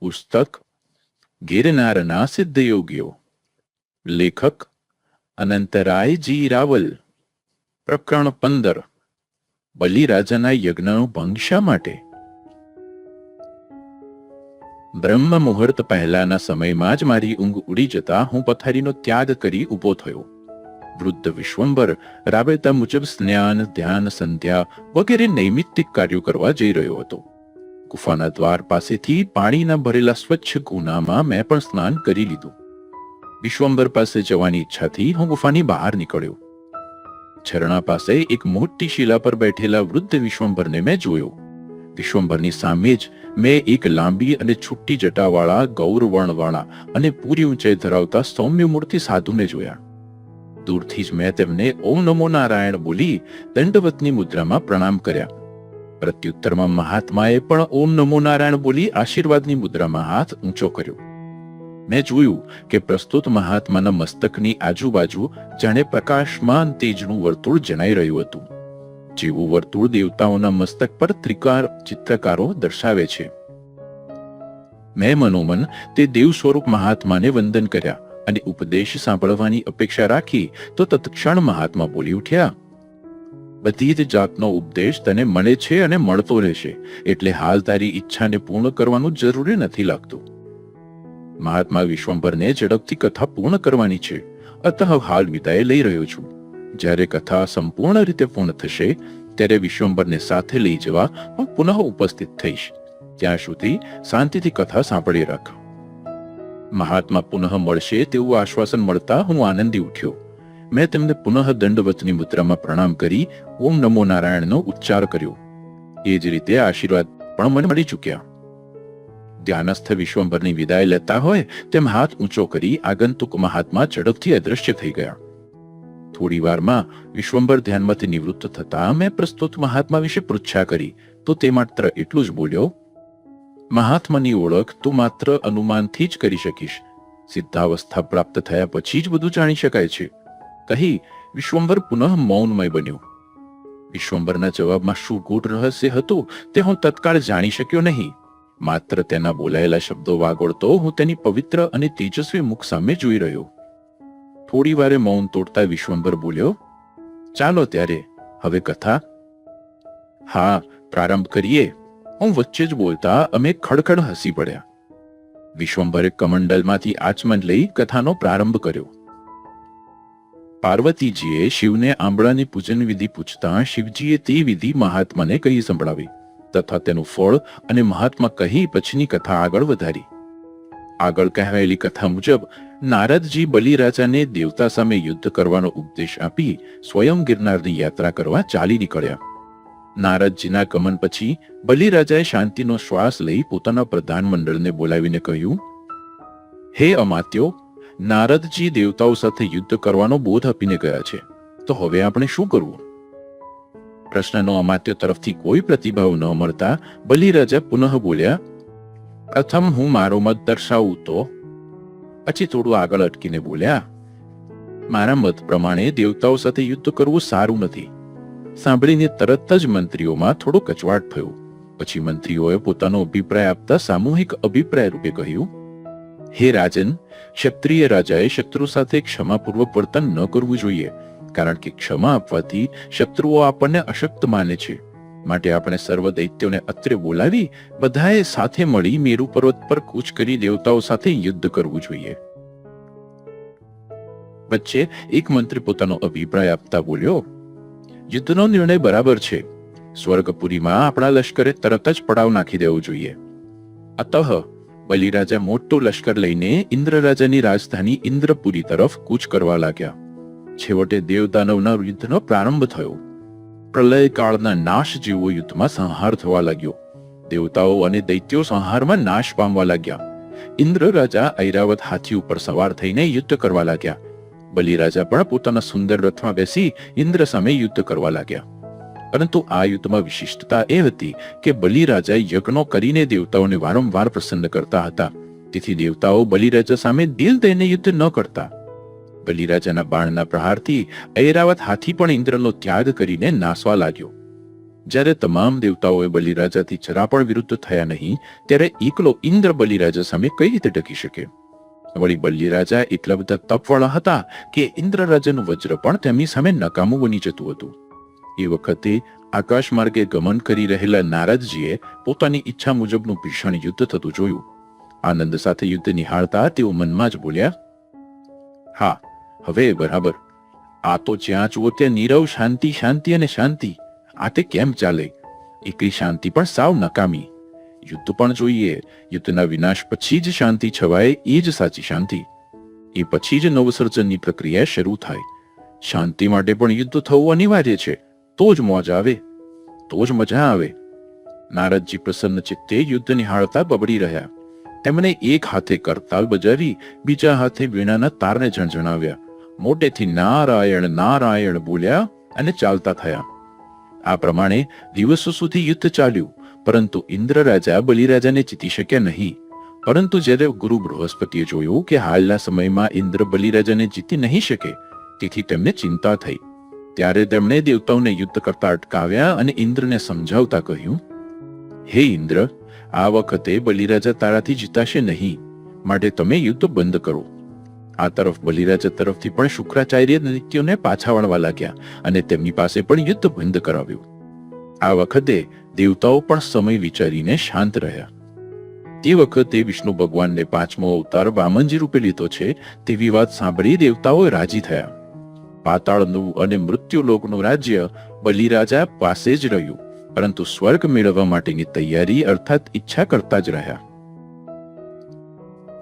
પુસ્તક ગિરનારના સિદ્ધયોગીઓ, લેખક અનંતરાયજી રાવલ, પ્રકરણ પંદર, બલિરાજાના યજ્ઞનો ભંગ શા માટે? બ્રહ્મ મુહૂર્ત પહેલાના સમયમાં જ મારી ઊંઘ ઉડી જતા હું પથારીનો ત્યાગ કરી ઊભો થયો. વૃદ્ધ વિશ્વંભર, રાબેતા મુજબ સ્નાન, ધ્યાન, સંધ્યા વગેરે નૈમિત્તિક કાર્યો કરવા જઈ રહ્યો હતો. ગુફાના દ્વાર પાસેથી પાણીના ભરેલા સ્વચ્છ કુનામાં મેં પણ સ્નાન કરી લીધું. વિશ્વંબર પાસે જવાની ઈચ્છાથી હું ગુફાની બહાર નીકળ્યો. ઝરણા પાસે એક મોટી શિલા પર બેઠેલા વૃદ્ધ વિશ્વંભરને મેં જોયો. વિશ્વંભરની સામે જ મેં એક લાંબી અને છુટ્ટી જટાવાળા ગૌરવર્ણવાળા અને પૂરી ઊંચાઈ ધરાવતા સૌમ્ય મૂર્તિ સાધુને જોયા. દૂરથી જ મેં તેમને ઓમ નમો નારાયણ બોલી દંડવતની મુદ્રામાં પ્રણામ કર્યા. પ્રત્યુત્તરમાં મહાત્માએ પણ ઓમ નમો નારાયણ બોલી આશીર્વાદની મુદ્રામાં હાથ ઊંચો કર્યો. મેં જોયું કે પ્રસ્તુત મહાત્માના મસ્તકની આજુબાજુ જાણે પ્રકાશમાન તેજનું વર્તુળ જણાઈ રહ્યું હતું. જેવું વર્તુળ દેવતાઓના મસ્તક પર ત્રિકાર ચિત્રકારો દર્શાવે છે. મેં મનોમન તે દેવ સ્વરૂપ મહાત્માને વંદન કર્યા અને ઉપદેશ સાંભળવાની અપેક્ષા રાખી તો તત્ક્ષણ મહાત્મા બોલી ઉઠ્યા. બધી જ જાતનો ઉપદેશ તને મળે છે અને મળતો રહેશે. એટલે હાલ તારી ઈચ્છાને પૂર્ણ કરવાનું જરૂરી નથી લાગતું. મહાત્મા વિશ્વંભરને ઝડપથી કથા પૂર્ણ કરવાની છે. અતઃ હાલ વિદાય લઈ રહ્યો છું. જ્યારે કથા સંપૂર્ણ રીતે પૂર્ણ થશે, ત્યારે વિશ્વંભરને સાથે લઈ જવા હું પુનઃ ઉપસ્થિત થઈશ. ત્યાં સુધી શાંતિથી કથા સાંભળી રાખ. મહાત્મા પુનઃ મળશે તેવું આશ્વાસન મળતા હું આનંદી ઉઠ્યો. મેં તેમને પુનઃ દંડવતની મુદ્રામાં પ્રણામ કરી, ઓમ નમો નારાયણનો ઉચ્ચાર કર્યો. એ જ રીતે આશીર્વાદ પણ મને મળી ચૂક્યા. ધ્યાનસ્થ વિશ્વંભરની વિદાય લેતા હોય, તેમ હાથ ઊંચો કરી આગંતુક મહાત્મા ઝડપથી અદ્રશ્ય થઈ ગયા. થોડી વારમાં વિશ્વંભર ધ્યાનમાંથી નિવૃત્ત થતા મેં પ્રસ્તુત મહાત્મા વિશે પૃચ્છા કરી, તો તે માત્ર એટલું જ બોલ્યો, મહાત્માની ઓળખ તું માત્ર અનુમાનથી જ કરી શકીશ. સિદ્ધાવસ્થા પ્રાપ્ત થયા પછી જ બધું જાણી શકાય છે. કહી, વિશ્વંભર પુનઃ મૌનમય બન્યું. વિશ્વંભરના જવાબમાં શું ગૂઢ રહસ્ય હતું તે હું તત્કાળ જાણી શક્યો નહીં. માત્ર તેના બોલાયેલા શબ્દો વાગોળતો હું તેની પવિત્ર અને તેજસ્વી મુખ સામે જોઈ રહ્યો. થોડી વારે મૌન તોડતા વિશ્વંભર બોલ્યો, ચાલો ત્યારે, હવે કથા. હા, પ્રારંભ કરીએ. હું વચ્ચે જ બોલતા અમે ખડખડ હસી પડ્યા. વિશ્વંભરે કમંડલમાંથી આચમન લઈ કથાનો પ્રારંભ કર્યો. પાર્વતીજીએ શિવને આંબળાની પૂજન વિધિ પૂછતા શિવજીએ તે વિધિ મહાત્માને કહી સંભળાવી, તથા તેનું ફળ અને મહાત્મા કહી પછીની કથા આગળ વધારી. આગળ કહેવાયેલી કથા મુજબ, નારદજી બલિરાજાને દેવતા સામે યુદ્ધ કરવાનો ઉપદેશ આપી સ્વયં ગિરનારની યાત્રા કરવા ચાલી નીકળ્યા. નારદજીના ગમન પછી બલિરાજાએ શાંતિનો શ્વાસ લઈ પોતાના પ્રધાનમંડળને બોલાવીને કહ્યું, હે અમાત્યો નારદજી દેવતાઓ સાથે યુદ્ધ કરવાનો બોધ આપીને ગયા છે. તો હવે આપણે શું કરવું? પ્રશ્નનો અમાત્ય તરફથી કોઈ પ્રતિભાવ ન મળતા બલિરાજા પુનઃ બોલ્યા, પ્રથમ હું મારો મત દર્શાવું તો? પછી થોડું આગળ અટકીને બોલ્યા, મારા મત પ્રમાણે દેવતાઓ સાથે યુદ્ધ કરવું સારું નથી. સાંભળીને તરત જ મંત્રીઓમાં થોડો કચવાટ થયો. પછી મંત્રીઓએ પોતાનો અભિપ્રાય આપતા સામૂહિક અભિપ્રાય રૂપે કહ્યું હે રાજન, ક્ષત્રિય રાજાએ શત્રુ સાથે ક્ષમાપૂર્વક વર્તન ન કરવું જોઈએ, કારણ કે ક્ષમા આપવાથી શત્રુઓ આપણને અશક્ત માને છે. માટે આપણે સર્વ દૈત્યોને અત્રે બોલાવી બધાએ સાથે મળી મેરુ પર્વત પર કૂચ કરી દેવતાઓ સાથે યુદ્ધ કરવું જોઈએ. વચ્ચે એક મંત્રી પોતાનો અભિપ્રાય આપતા બોલ્યો, યુદ્ધનો નિર્ણય બરાબર છે. સ્વર્ગપુરીમાં આપણા લશ્કરે તરત જ પડાવ નાખી દેવો જોઈએ. અતઃ બલિરાજા મોટો લશ્કર લઈને ઇન્દ્રરાજાની રાજધાની ઇન્દ્રપુરી તરફ કૂચ કરવા લાગ્યા. છેવટે દેવદાનવના યુદ્ધનો પ્રારંભ થયો. પ્રલય કાળના નાશ જેવો યુદ્ધમાં સંહાર થવા લાગ્યો. દેવતાઓ અને દૈત્યો સંહારમાં નાશ પામવા લાગ્યા. ઇન્દ્ર રાજા ઐરાવત હાથી ઉપર સવાર થઈને યુદ્ધ કરવા લાગ્યા. બલિરાજા પણ પોતાના સુંદર રથમાં બેસી ઇન્દ્ર સામે યુદ્ધ કરવા લાગ્યા. પરંતુ આ યુદ્ધમાં વિશિષ્ટતા એ હતી કે બલિરાજા યજ્ઞો કરીને દેવતાઓને વારંવાર પ્રસન્ન કરતા હતા. તેથી દેવતાઓ બલિરાજા સામે દિલ દઈને યુદ્ધ ન કરતા. બલિરાજાના બાણના પ્રહારથી ઐરાવત હાથી પણ ઇન્દ્રનો ત્યાગ કરીને નાસવા લાગ્યો. જ્યારે તમામ દેવતાઓએ બલિરાજાથી જરા પણ વિરુદ્ધ થયા નહીં, ત્યારે એકલો ઇન્દ્ર બલિરાજા સામે કઈ રીતે ટકી શકે? વળી બલિરાજા એટલા બધા તપવાળા હતા કે ઇન્દ્રરાજાનું વજ્ર પણ તેમની સામે નકામું બની જતું હતું. એ વખતે આકાશ માર્ગે ગમન કરી રહેલા નારદજીએ પોતાની ઈચ્છા મુજબનું ભીષણ યુદ્ધ થતું જોયું. આનંદ સાથે યુદ્ધ નિહાળતા તેઓ મનમાં જ બોલ્યા, હા, હવે બરાબર. આ તો જ્યાં જુઓ ત્યાં નીરવ શાંતિ શાંતિ અને શાંતિ. આ તે કેમ ચાલે? એકલી શાંતિ પણ સાવ નકામી. યુદ્ધ પણ જોઈએ. યુદ્ધના વિનાશ પછી જ શાંતિ છવાય, એ જ સાચી શાંતિ. એ પછી જ નવસર્જનની પ્રક્રિયા શરૂ થાય. શાંતિ માટે પણ યુદ્ધ થવું અનિવાર્ય છે. તો જ મોજ આવે તો જ મજા આવે નારદજી પ્રસન્ન ચિત્તે યુદ્ધ નિહાળતા બબડી રહ્યા તેમણે એક હાથે કરતાલ બજાવી બીજા હાથે વીણાના તારને ઝણઝણાવ્યા મોટેથી નારાયણ નારાયણ બોલ્યા અને ચાલતા થયા આ પ્રમાણે દિવસો સુધી યુદ્ધ ચાલ્યું પરંતુ ઇન્દ્ર રાજા બલિરાજાને જીતી શક્યા નહીં પરંતુ જ્યારે ગુરુ બૃહસ્પતિએ જોયું કે હાલના સમયમાં ઇન્દ્ર બલિરાજાને જીતી નહીં શકે તેથી તેમને ચિંતા થઈ ત્યારે તેમણે દેવતાઓને યુદ્ધ કરતા અટકાવ્યા અને ઇન્દ્રને સમજાવતા કહ્યું, હે ઇન્દ્ર, આ વખતે બલિરાજા તારાથી જીતાશે નહીં. માટે તમે યુદ્ધ બંધ કરો. આ તરફ બલિરાજા તરફથી પણ શુક્રાચાર્ય નૃત્યોને પાછા વળવા લાગ્યા અને તેમની પાસે પણ યુદ્ધ બંધ કરાવ્યું. આ વખતે દેવતાઓ પણ સમય વિચારીને શાંત રહ્યા. તે વખતે વિષ્ણુ ભગવાનને પાંચમો અવતાર વામનજી રૂપે લીધો છે તેવી વાત સાંભળી દેવતાઓ રાજી થયા. પાતાળનું અને મૃત્યુલોકનું રાજ્ય બલિરાજા પાસે જ રહ્યું, પરંતુ સ્વર્ગ મેળવવા માટેની તૈયારી અર્થાત ઈચ્છા કરતા જ રહ્યા.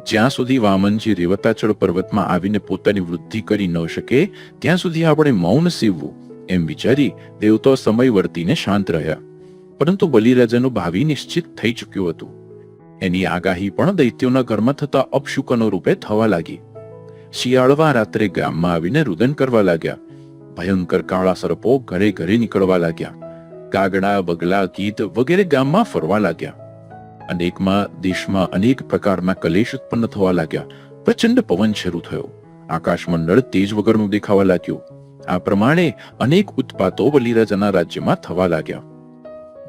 જ્યાં સુધી વામનજી રેવતાચળ પર્વતમાં આવીને પોતાની વૃદ્ધિ કરી ન શકે, ત્યાં સુધી આપણે મૌન સીવવું, એમ વિચારી દેવતો સમય વર્તીને શાંત રહ્યા. પરંતુ બલિરાજાનું ભાવિ નિશ્ચિત થઈ ચૂક્યું હતું. એની આગાહી પણ દૈત્યોના ઘરમાં થતા અપશુકનો રૂપે થવા લાગી. શિયાળવા રાત્રે ગામમાં આવીને રુદન કરવા લાગ્યા. ભયંકર કાળા સર્પો ઘરે ઘરે નીકળવા લાગ્યા. કાગડા, બગલા ગીત વગેરે ગામમાં ફરવા લાગ્યા. અનેકમાં દેશમાં અનેક પ્રકારના કલેશ ઉત્પન્ન થવા લાગ્યા. પ્રચંડ પવન શરૂ થયો. આકાશમંડળ તેજ વગરનું દેખાવા લાગ્યું. આ પ્રમાણે અનેક ઉત્પાતો બલિરાજાના રાજ્યમાં થવા લાગ્યા.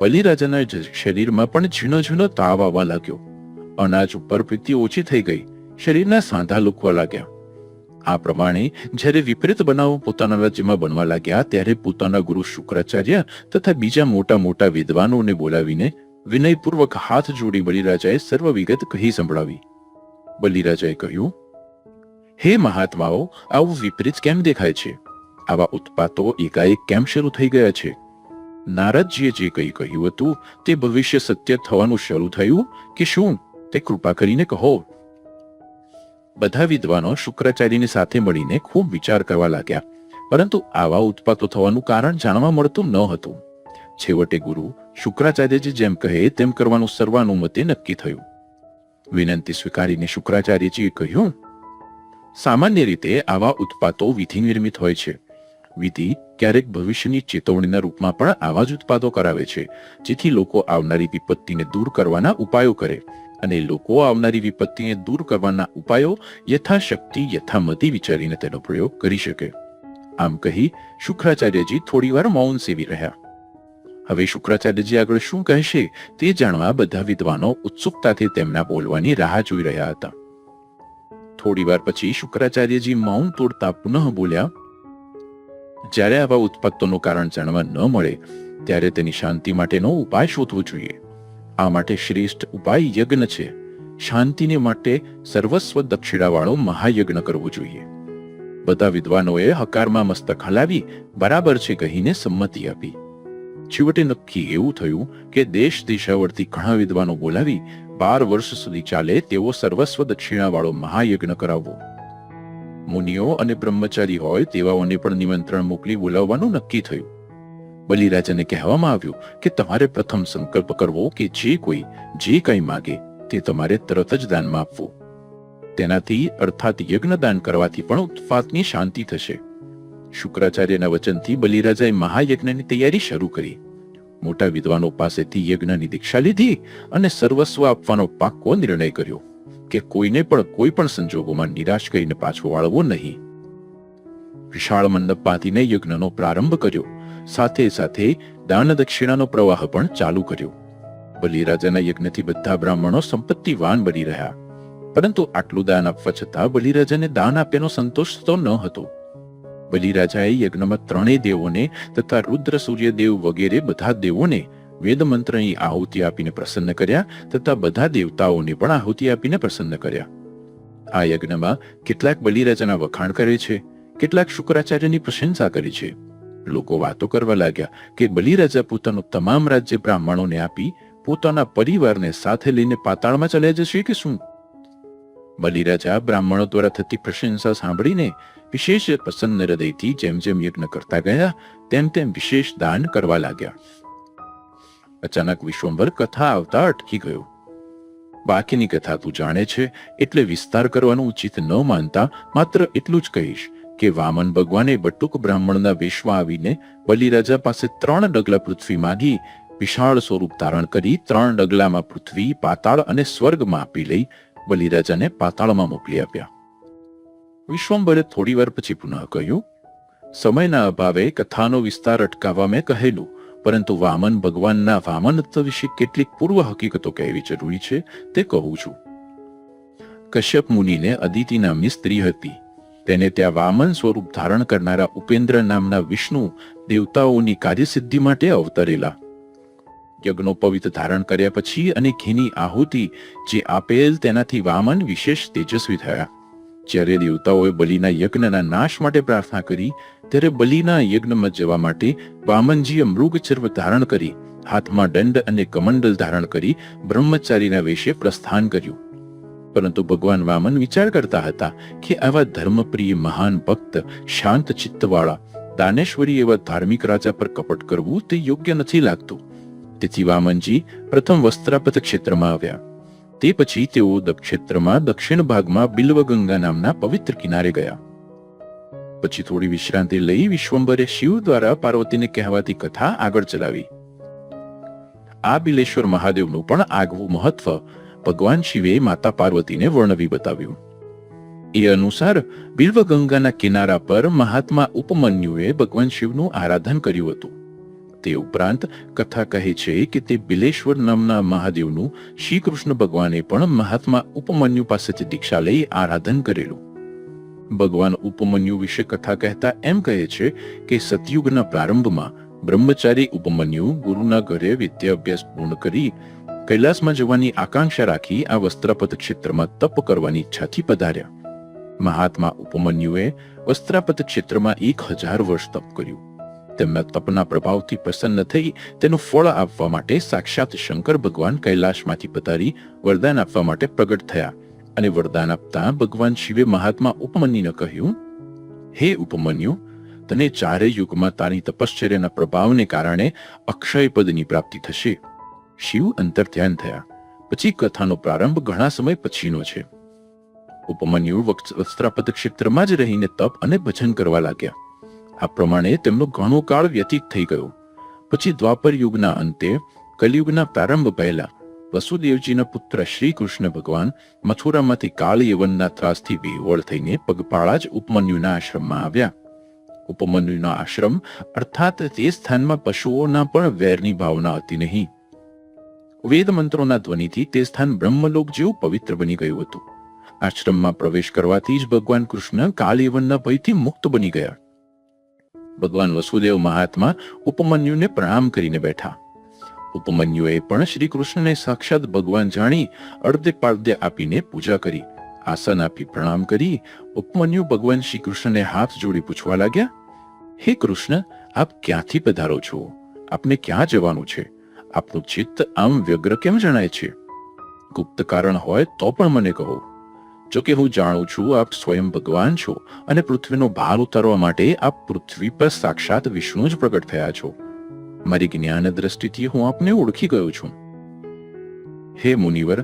બલિરાજાના શરીરમાં પણ ઝીણો ઝીણો તાવ આવવા લાગ્યો. અનાજ ઉપર પ્રીતિ ઓછી થઈ ગઈ. શરીરના સાંધા લુકવા લાગ્યા. આ પ્રમાણે જ્યારે વિપરીત બનાવો પોતાના રાજ્યમાં બનવા લાગ્યા ત્યારે પોતાના ગુરુ શુક્રાચાર્ય તથા બીજા મોટા મોટા વિદ્વાનોને બોલાવીને વિનયપૂર્વક હાથ જોડી બલિરાજાએ સર્વ વિગત કહી સંભળાવી. બલિરાજાએ કહ્યું, હે મહાત્માઓ, આવું વિપરીત કેમ દેખાય છે? આવા ઉત્પાતો એકાએક કેમ શરૂ થઈ ગયા છે? નારદજીએ જે કંઈ કહ્યું હતું તે ભવિષ્ય સત્ય થવાનું શરૂ થયું કે શું? તે કૃપા કરીને કહો. બધા વિદ્વાનો શુક્રાચાર્યની સાથે મળીને ખૂબ વિચાર કરવા લાગ્યા. પરંતુ આવા ઉત્પાતો થવાનું કારણ જાણવા મળતું ન હતું. છેવટે ગુરુ શુક્રાચાર્યજી જેમ કહે, તેમ કરવાનું સર્વાનુમતે નક્કી થયું. વિનંતી સ્વીકારીને શુક્રાચાર્યજીએ કહ્યું, સામાન્ય રીતે આવા ઉત્પાતો વિધિ નિર્મિત હોય છે. વિધિ ક્યારેક ભવિષ્યની ચેતવણીના રૂપમાં પણ આવા જ ઉત્પાદો કરાવે છે, જેથી લોકો આવનારી વિપત્તિને દૂર કરવાના ઉપાયો કરે. અને લોકો આવનારી વિપત્તિને દૂર કરવાના ઉપાયો યથાશક્તિ, યથામતી વિચારીને તેનો પ્રયોગ કરી શકે. આમ કહી શુક્રાચાર્યજી થોડીવાર મૌન સેવી રહ્યા. હવે શુક્રાચાર્યજી આગળ શું કહેશે તે જાણવા બધા વિદ્વાનો ઉત્સુકતાથી તેમના બોલવાની રાહ જોઈ રહ્યા હતા. થોડીવાર પછી શુક્રાચાર્યજી મૌન તોડતા પુનઃ બોલ્યા, જ્યારે આવા ઉત્પત્તોનું કારણ જાણવા ન મળે, ત્યારે તેની શાંતિ માટેનો ઉપાય શોધવો જોઈએ. આ માટે શ્રેષ્ઠ ઉપાય યજ્ઞ છે. શાંતિને માટે સર્વસ્વ દક્ષિણાવાળો મહાયજ્ઞ કરવો જોઈએ. બધા વિદ્વાનોએ હકારમાં મસ્તક હલાવી બરાબર છે કહીને સંમતિ આપી. છેવટે નક્કી એવું થયું કે દેશ દિશાવરથી ઘણા વિદ્વાનો બોલાવી બાર વર્ષ સુધી ચાલે તેવો સર્વસ્વ દક્ષિણાવાળો મહાયજ્ઞ કરાવવો. મુનિઓ અને બ્રહ્મચારી હોય તેવાઓને પણ નિમંત્રણ મોકલી બોલાવવાનું નક્કી થયું. બલિરાજાને કહેવામાં આવ્યું કે તમારે પ્રથમ સંકલ્પ કરવો કે જે કોઈ જે કંઈ માગે તે તમારે તરત જ દાનમાં આપવું. તેનાથી અર્થાત યજ્ઞ દાન કરવાથી પણ ઉત્પાતની શાંતિ થશે. શુક્રાચાર્યના વચનથી બલિરાજાએ મહાયજ્ઞની તૈયારી શરૂ કરી. મોટા વિદ્વાનો પાસેથી યજ્ઞની દીક્ષા લીધી અને સર્વસ્વ આપવાનો પાક્કો નિર્ણય કર્યો કે કોઈને પણ કોઈ પણ સંજોગોમાં નિરાશ કરીને પાછો વાળવો નહીં. વિશાળ મંડપ બાંધીને યજ્ઞનો પ્રારંભ કર્યો. સાથે સાથે દાન દક્ષિણાનો પ્રવાહ પણ ચાલુ કર્યો. બલિરાજાના યજ્ઞથી બધા બ્રાહ્મણો સંપત્તિવાન બની રહ્યા. પરંતુ આટલું દાન આપવા છતાં બલિરાજાને દાન આપ્યાનો સંતોષ તો ન હતો. બલિરાજાએ યજ્ઞમાં ત્રણેય દેવોને તથા રુદ્ર સૂર્યદેવ વગેરે બધા દેવોને વેદ મંત્રની આહુતિ આપીને પ્રસન્ન કર્યા તથા બધા દેવતાઓને પણ આહુતિ આપીને પ્રસન્ન કર્યા. આ યજ્ઞમાં કેટલાક બલિરાજાના વખાણ કરે છે, કેટલાક શુક્રાચાર્યની પ્રશંસા કરી છે. લોકો વાતો કરવા લાગ્યા કે બલિરાજા પોતાનું તમામ રાજ્ય બ્રાહ્મણોને આપી પોતાના પરિવારને સાથે લઈને પાતાળમાં ચાલ્યા જશે કે શું? બલિરાજા બ્રાહ્મણો દ્વારા થતી પ્રશંસા સાંભળીને વિશેષ પ્રસન્ન હૃદયથી જેમ જેમ યજ્ઞ કરતા ગયા, તેમ તેમ વિશેષ દાન કરવા લાગ્યા. અચાનક વિશ્વંભર કથા આવતા અટકી ગયો. બાકીની કથા તું જાણે છે, એટલે વિસ્તાર કરવાનું ઉચિત ન માનતા માત્ર એટલું જ કહીશ. કે વામન ભગવાને બટુક બ્રાહ્મણના વેશમાં આવીને બલિરાજા પાસે ત્રણ ડગલા પૃથ્વી માંગી, વિશાળ સ્વરૂપ ધારણ કરી ત્રણ ડગલામાં પૃથ્વી, પાતાળ અને સ્વર્ગમાં આપી લઈ બલિરાજાને પાતાળમાં મોકલી આપ્યા. વિશ્વંભરે થોડી વાર પછી પુનઃ કહ્યું, સમયના અભાવે કથાનો વિસ્તાર અટકાવવા મેં કહેલું, પરંતુ વામન ભગવાનના વામનત્વ વિશે કેટલીક પૂર્વ હકીકતો કહેવી જરૂરી છે, તે કહું છું. કશ્યપ મુનિને અદિતિ નામની સ્ત્રી હતી. તેને ત્યાં વામન સ્વરૂપ ધારણ કરનારા ઉપેન્દ્ર નામના વિષ્ણુ દેવતાઓની કાર્યસિદ્ધિ માટે અવતરેલા. યજ્ઞોપવિત ધારણ કર્યા પછી અને ઘીની આહુતિ જે આપેલ તેનાથી વામન વિશેષ તેજસ્વી થયા. જ્યારે દેવતાઓએ બલિના યજ્ઞના નાશ માટે પ્રાર્થના કરી, ત્યારે બલિના યજ્ઞમાં જવા માટે વામનજીએ મૃગ ચર્વ ધારણ કરી, હાથમાં દંડ અને કમંડલ ધારણ કરી બ્રહ્મચારીના વેશે પ્રસ્થાન કર્યું. પરંતુ ભગવાન વામન વિચાર કરતા હતા કે આવા ધર્મપ્રિય મહાન ભક્ત શાંત ચિત્તવાળા, દાનેશ્વરી એવા ધાર્મિક રાજા પર કપટ કરવું તે યોગ્ય નથી લાગતું. તેથી વામનજી પ્રથમ વસ્ત્રાપત ક્ષેત્રમાં આવ્યા. તે પછી તેઓ ક્ષેત્રમાં દક્ષિણ ભાગમાં બિલ્વગંગા નામના પવિત્ર કિનારે ગયા. પછી થોડી વિશ્રાંતિ લઈ વિશ્વંભરે શિવ દ્વારા પાર્વતીને કહેવાતી કથા આગળ ચલાવી. આ બિલેશ્વર મહાદેવનું પણ આગવું મહત્વ ભગવાન શિવે માતા પાર્વતીને વર્ણવી બતાવ્યું. એ અનુસાર બિલ્વગંગાના કિનારા પર મહાત્મા ઉપમન્યુએ ભગવાન શિવનું આરાધન કર્યું હતું. તે ઉપરાંત કથા કહે છે કે તે બિલેશ્વર નામના મહાદેવનું શ્રી કૃષ્ણ ભગવાને પણ મહાત્મા ઉપમન્યુ પાસેથી દીક્ષા લઈ આરાધન કરેલું. ભગવાન ઉપમન્યુ વિશે કથા કહેતા એમ કહે છે કે સતયુગના પ્રારંભમાં બ્રહ્મચારી ઉપમન્યુ ગુરુના ઘરે વિદ્યા અભ્યાસ પૂર્ણ કરી કૈલાસમાં જવાની આકાંક્ષા રાખી આ વસ્ત્રાપત ક્ષેત્રમાં તપ કરવાની ઈચ્છાથી પધાર્યા. મહાત્મા ઉપમન્યુએ વસ્ત્રાપત ક્ષેત્રમાં એક હજાર વર્ષ તપ કર્યું. તેમના તપના પ્રભાવથી પ્રસન્ન થઈ તેનું ફળ આપવા માટે સાક્ષાત શંકર ભગવાન કૈલાશમાંથી પધારી વરદાન આપવા માટે પ્રગટ થયા અને વરદાન આપતા ભગવાન શિવે મહાત્મા ઉપમન્યુને કહ્યું, હે ઉપમન્યુ, તને ચારે યુગમાં તારી તપશ્ચર્યના પ્રભાવને કારણે અક્ષય પદની પ્રાપ્તિ થશે. શિવ અંતર્ધ્યાન થયા. પછી કથાનો પ્રારંભ ઘણા સમય પછીનો છે. ઉપમન્યુ વસ્ત્રાપદ ક્ષેત્રમાં જ રહીને તપ અને ભજન કરવા લાગ્યા. આ પ્રમાણે તેમનો ઘણો કાળ વ્યતીત થઈ ગયો. પછી દ્વાપર યુગના અંતે કલિયુગના પ્રારંભ પહેલા વસુદેવજીના પુત્ર શ્રી કૃષ્ણ ભગવાન મથુરામાંથી કાળ યવનના ત્રાસથી વિહોળ થઈને પગપાળા જ ઉપમન્યુના આશ્રમમાં આવ્યા. ઉપમન્યુના આશ્રમ અર્થાત તે સ્થાનમાં પશુઓના પણ વેરની ભાવના હતી નહીં. વેદ મંત્રોના ધ્વનિથી તે સ્થાન બ્રહ્મલોક જેવું પવિત્ર બની ગયું હતું. આશ્રમમાં પ્રવેશ કરવાથી જ ભગવાન કૃષ્ણ કાળયવનના ભયથી મુક્ત બની ગયા. ભગવાન વસુદેવ મહાત્મા ઉપમન્યુને પ્રણામ કરીને બેઠા. ઉપમન્યુએ પણ શ્રી કૃષ્ણને સાક્ષાત ભગવાન જાણી અર્ધે પાર્ધ્ય આપીને પૂજા કરી. આસન આપી પ્રણામ કરી ઉપમન્યુ ભગવાન શ્રી કૃષ્ણને હાથ જોડી પૂછવા લાગ્યા, હે કૃષ્ણ, આપ ક્યાંથી પધારો છો? આપને ક્યાં જવાનું છે? આપનું ચિત્ત આમ વ્યગ્ર કેમ જણાય છે? ગુપ્ત કારણ હોય તો પણ મને કહો. જો કે હું જાણું છું આપ સ્વયં ભગવાન છો અને પૃથ્વીનો ભાર ઉતારવા માટે આપ પૃથ્વી પર સાક્ષાત વિષ્ણુ જ પ્રગટ થયા છો. મારી જ્ઞાન દ્રષ્ટિથી હું આપને ઓળખી ગયો છું. હે મુનિવર,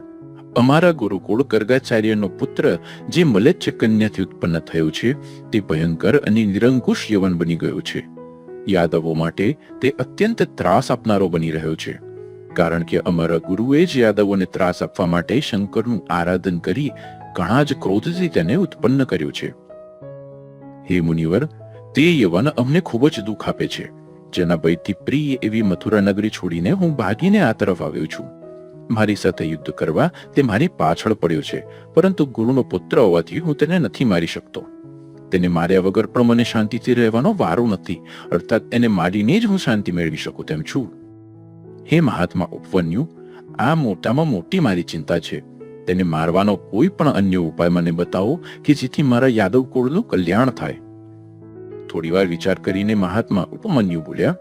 અમારા ગુરુકુળ ગર્ગાચાર્યનો પુત્ર જે મલેચ્છ કન્યાથી ઉત્પન્ન થયો છે, તે ભયંકર અને નિરંકુશ યવન બની ગયો છે. યાદવો માટે તે અત્યંત ત્રાસ આપનારો બની રહ્યો છે. કારણ કે અમારા ગુરુએ જ યાદવોને ત્રાસ આપવા માટે શંકરનું આરાધન કરી ઘણા જ ક્રોધથી તેને ઉત્પન્ન કર્યું છે. હે મુનિવર, તે યવન અમને ખૂબ જ દુઃખ આપે છે. જેના ભયથી પ્રિય એવી મથુરા નગરી છોડીને હું ભાગીને આ તરફ આવ્યો છું. મારી સાથે યુદ્ધ કરવા તે મારી પાછળ પડ્યો છે, પરંતુ ગુરુનો પુત્ર હોવાથી હું તેને નથી મારી શકતો. તેને માર્યા વગર પણ મને શાંતિથી રહેવાનો વારો નથી. અર્થાત એને મારીને જ હું શાંતિ મેળવી શકું તેમ છું. હે મહાત્મા ઉપવન્યુ, આ મોટામાં મોટી મારી ચિંતા છે. તેને મારવાનો કોઈ પણ અન્ય ઉપાય મને બતાવો કે જેથી મારા યાદવ કુળનું કલ્યાણ થાય. થોડીવાર વિચાર કરીને મહાત્મા ઉપમન્યુ બોલ્યા,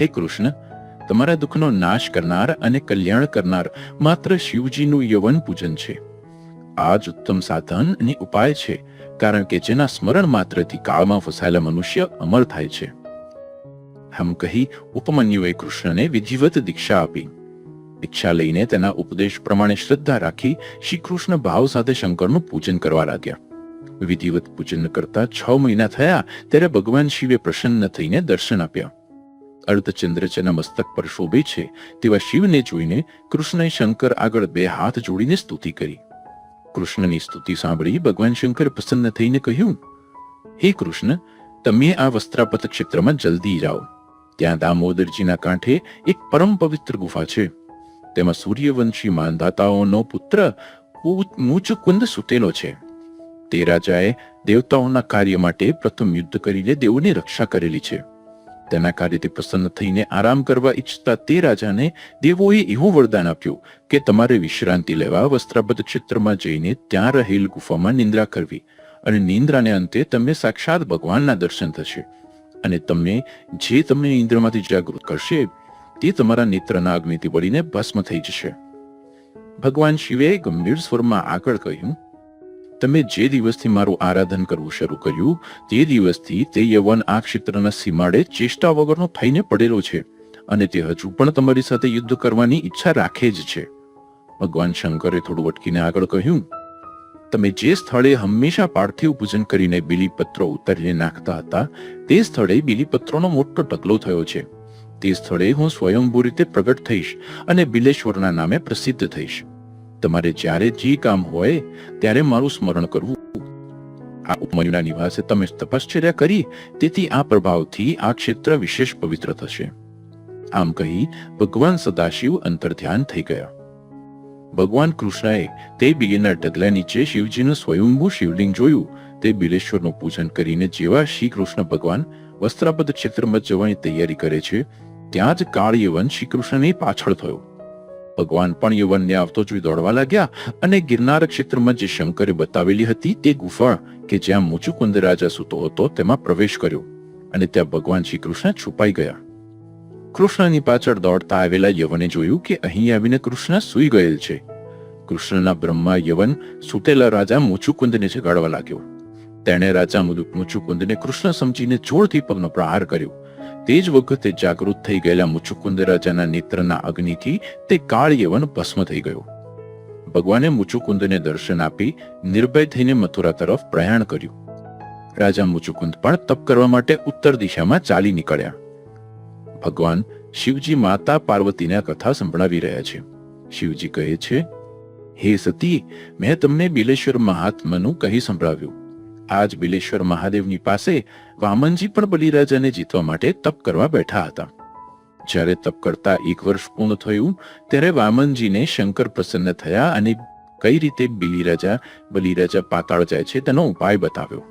હે કૃષ્ણ, તમારા દુઃખનો નાશ કરનાર અને કલ્યાણ કરનાર માત્ર શિવજીનું યવન પૂજન છે. આ જ ઉત્તમ સાધન અને ઉપાય છે. કારણ કે જેના સ્મરણ માત્રથી કાળમાં ફસાયેલા મનુષ્ય અમર થાય છે. આમ કહી ઉપમન્યુએ કૃષ્ણને વિધિવત દીક્ષા આપી. દીક્ષા લઈને તેના ઉપદેશ પ્રમાણે શ્રદ્ધા રાખી શ્રી કૃષ્ણ ભાવ સાથે શંકરનું પૂજન કરવા લાગ્યા. વિધિવત પૂજન કરતા છ મહિના થયા ત્યારે ભગવાન શિવે પ્રસન્ન થઈને દર્શન આપ્યા. અર્ધચંદ્ર જેના મસ્તક પર શોભે છે તેવા શિવને જોઈને કૃષ્ણએ શંકર આગળ બે હાથ જોડીને સ્તુતિ કરી. કૃષ્ણની સ્તુતિ સાંભળી ભગવાન શંકર પ્રસન્ન થઈને કહ્યું, હે કૃષ્ણ, તમે આ વસ્ત્રાપત ક્ષેત્રમાં જલ્દી જાઓ. ત્યાં દામોદરજીના કાંઠે એક પરમ પવિત્ર ગુફા છે. તેમાં સૂર્યવંશી માનધાતાઓનો પુત્ર મૂચકુંદ સૂતેલો છે. તે રાજાએ દેવતાઓના કાર્ય માટે પ્રથમ યુદ્ધ કરીને દેવોની રક્ષા કરેલી છે. તેના કાર્યથી પ્રસન્ન થઈને આરામ કરવા ઈચ્છતા તે રાજાને દેવોએ એવું વરદાન આપ્યું કે તમારે વિશ્રાંતિ લેવા વસ્ત્રાબદ્ધ ક્ષેત્રમાં જઈને ત્યાં રહેલ ગુફામાં નિંદ્રા કરવી અને નિંદ્રાને અંતે તમને સાક્ષાત ભગવાનના દર્શન થશે. અને તમને જે તમને નિંદ્રામાંથી જાગૃત કરશે, તે તમારા નેત્રના અગ્નિથી બળીને ભસ્મ થઈ જશે. ભગવાન શિવે ગંભીર સ્વરમાં આગળ કહ્યું તમે જે દિવસથી મારું આરાધન કરવું શરૂ કર્યું, તે દિવસથી તે યવન આ ક્ષેત્રના સીમાડે ચેષ્ટા વગરનો થઈને પડેલો છે અને તે હજુ પણ તમારી સાથે યુદ્ધ કરવાની ઈચ્છા રાખે જ છે. ભગવાન શંકરે થોડું અટકીને આગળ કહ્યું, તમે જે સ્થળે હંમેશા પાર્થિવ પૂજન કરીને બિલીપત્રો ઉતારીને નાખતા હતા, તે સ્થળે બિલીપત્રોનો મોટો ટકલો થયો છે. તે સ્થળે હું સ્વયંભૂ રીતે પ્રગટ થઈશ અને બિલેશ્વરના નામે પ્રસિદ્ધ થઈશ. તમારે જ્યારે જે કામ હોય ત્યારે મારું સ્મરણ કરવું. આ ઉપમન્યુના નિવાસે તમે તપશ્ચર્યા કરી, તેથી આ પ્રભાવથી આ ક્ષેત્ર વિશેષ પવિત્ર થશે. આમ કહી ભગવાન સદાશિવ અંતર ધ્યાન થઈ ગયા. ભગવાન કૃષ્ણએ તે બિલીના ઢગલા નીચે શિવજીનું સ્વયંભૂ શિવલિંગ જોયું. તે બિલેશ્વરનું પૂજન કરીને જેવા શ્રી કૃષ્ણ ભગવાન વસ્ત્રાપદ ક્ષેત્રમાં જવાની તૈયારી કરે છે, ત્યાં જ કાળીયવન શ્રી કૃષ્ણની પાછળ થયો. ભગવાન પણ યવનને આવતો જોઈ દોડવા લાગ્યા અને ગિરનાર ક્ષેત્રમાં જે શંકરે બતાવેલી હતી તે ગુફા કે જ્યાં મુચુકુંદ રાજા સૂતો હતો તેમાં પ્રવેશ કર્યો અને ત્યાં ભગવાન શ્રી કૃષ્ણ છુપાઈ ગયા. કૃષ્ણની પાછળ દોડતા આવેલા યવને જોયું કે અહીં આવીને કૃષ્ણ સૂઈ ગયેલ છે. કૃષ્ણના બ્રહ્મા યવન સૂતેલા રાજા મુચુકુંદને જગાડવા લાગ્યો. તેણે રાજા મુચુકુંદને કૃષ્ણ સમજીને જોરથી પગનો પ્રહાર કર્યો તે જ વખતે જાગૃત થઈ ગયેલા મુચુકુંદ રાજાના નેત્રના અગ્નિથી તે કાળ યવન ભસ્મ થઈ ગયો. ભગવાને મુચુકુંદને દર્શન આપી નિર્ભય થઈને મથુરા તરફ પ્રયાણ કર્યું. રાજા મુચુકુંદ પણ તપ કરવા માટે ઉત્તર દિશામાં ચાલી નીકળ્યા. ભગવાન શિવજી માતા પાર્વતીને કથા સંભળાવી રહ્યા છે. શિવજી કહે છે, હે સતી, મેં તમને બિલેશ્વર મહાત્માનું કહી સંભળાવ્યું. આજ બિલેશ્વર મહાદેવની પાસે વામનજી પણ બલિરાજાને જીતવા માટે તપ કરવા બેઠા હતા. જ્યારે તપ કરતા એક વર્ષ પૂર્ણ થયું, ત્યારે વામનજીને શંકર પ્રસન્ન થયા અને કઈ રીતે બિલિરાજા, બલિરાજા પાતાળ જાય છે તેનો ઉપાય બતાવ્યો.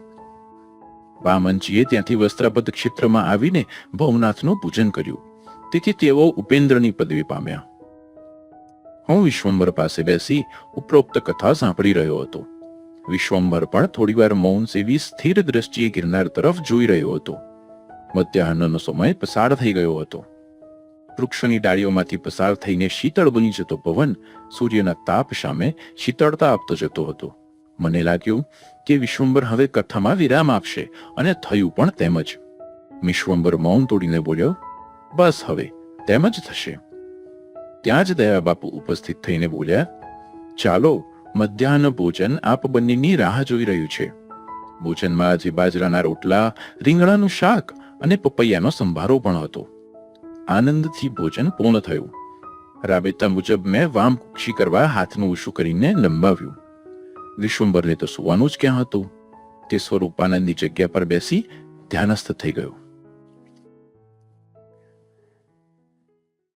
વામનજીએ ત્યાંથી વસ્ત્રાપદ ક્ષેત્રમાં આવીને ભવનાથનું પૂજન કર્યું. તેથી તેઓ ઉપેન્દ્રની પદવી પામ્યા. હું વિશ્વંભર પાસે બેસી ઉપરોક્ત કથા સાંભળી રહ્યો હતો. વિશ્વંભર પણ થોડીવાર મૌન સેવી સ્થિર દ્રષ્ટિએ ગિરનાર તરફ જોઈ રહ્યો હતો. મધ્યાહનનો સમય પસાર થઈ ગયો હતો. વૃક્ષની ડાળીઓમાંથી પસાર થઈને શીતળ બની જતો પવન સૂર્યના તાપ સામે શીતળતા આપતો જતો હતો. મને લાગ્યું કે વિશ્વંભર હવે કથામાં વિરામ આપશે અને થયું પણ તેમ જ. વિશ્વંભર મૌન તોડીને બોલ્યો, બસ હવે, તેમ જ થશે. ત્યાં જ દયા બાપુ ઉપસ્થિત થઈને બોલ્યા, ચાલો મધ્યાહન ભોજન આપ બંનેની રાહ જોઈ રહ્યું છે. ભોજનમાં આજે બાજરાના રોટલા, રીંગણાનું શાક અને પપૈયાનો સંભારો પણ હતો. આનંદથી ભોજન પૂર્ણ થયું. રાબેતા મુજબ મેં વામ કુક્ષી કરવા હાથનું ઊંચું કરીને લંબાવ્યું. વિશ્વંભરને તો સુવાનું જ ક્યાં હતું? તે સ્વરૂપાનંદની જગ્યા પર બેસી ધ્યાનસ્થ થઈ ગયો.